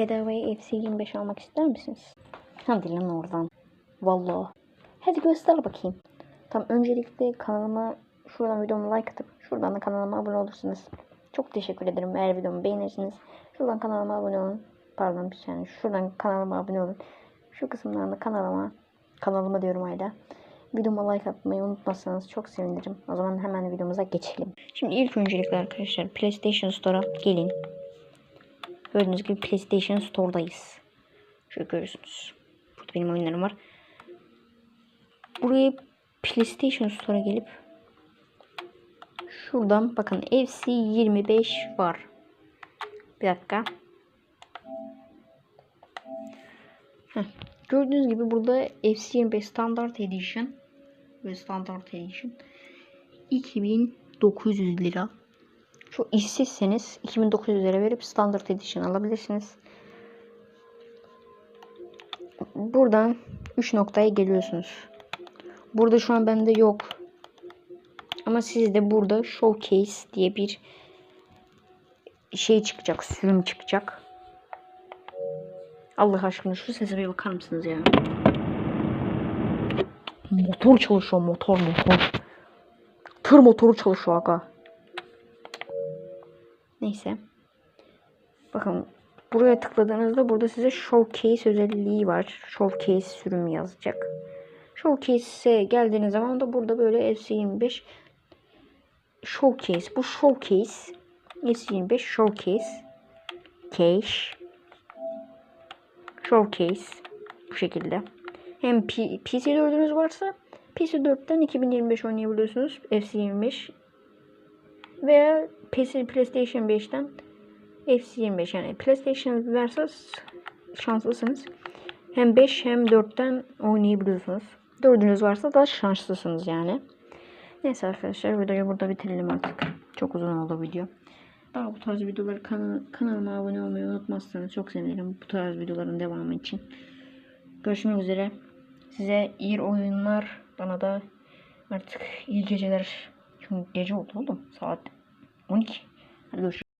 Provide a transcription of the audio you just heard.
bedavaya FC 25 almak ister misiniz? Hadi lan oradan. Vallahi. Hadi göster bakayım. Tamam öncelikle kanalıma şuradan videomu like atıp şuradan da kanalıma abone olursunuz. Çok teşekkür ederim eğer videomu beğenirsiniz. Şuradan kanalıma abone olun. Pardon bir saniye. Şuradan kanalıma abone olun. Şu kısımdan da kanalıma kanalıma diyorum hala. Videoma like atmayı unutmazsanız çok sevinirim. O zaman hemen videomuza geçelim. Şimdi ilk öncelikle arkadaşlar PlayStation Store'a gelin. Gördüğünüz gibi PlayStation Store'dayız. Şöyle görüyorsunuz. Burada benim oyunlarım var. Buraya PlayStation Store'a gelip şuradan bakın FC 25 var. Bir dakika. Heh. Gördüğünüz gibi burada FC 25 Standard Edition ve Standard Edition 2900 lira. Çok işsizseniz 2900 lira verip Standard Edition alabilirsiniz. Buradan 3 noktaya geliyorsunuz. Burada şu an bende yok. Ama sizde burada Showcase diye bir şey çıkacak. Sürüm çıkacak. Allah aşkına şu sese bir bakar mısınız ya? Motor çalışıyor motor motor. Tır motoru çalışıyor aga. Neyse. Bakın buraya tıkladığınızda burada size Showcase özelliği var. Showcase sürümü yazacak. Showcase'e geldiğiniz zaman da burada böyle FC25 Showcase. Bu Showcase FC25 Showcase Cache Showcase bu şekilde. Hem P PC 4'ünüz varsa PC 4'ten 2025 oynayabiliyorsunuz. FC25 veya PlayStation 5'ten FC25 yani PlayStation varsa şanslısınız. Hem 5 hem 4'ten oynayabiliyorsunuz. 4'ünüz varsa da şanslısınız yani. Neyse arkadaşlar videoyu burada bitirelim artık. Çok uzun oldu video. Daha bu tarz videoları kan kanalıma abone olmayı unutmazsanız çok sevinirim bu tarz videoların devamı için. Görüşmek üzere. Size iyi oyunlar. Bana da artık iyi geceler. Çünkü gece oldu oğlum. Saat 12. Hadi görüşürüz.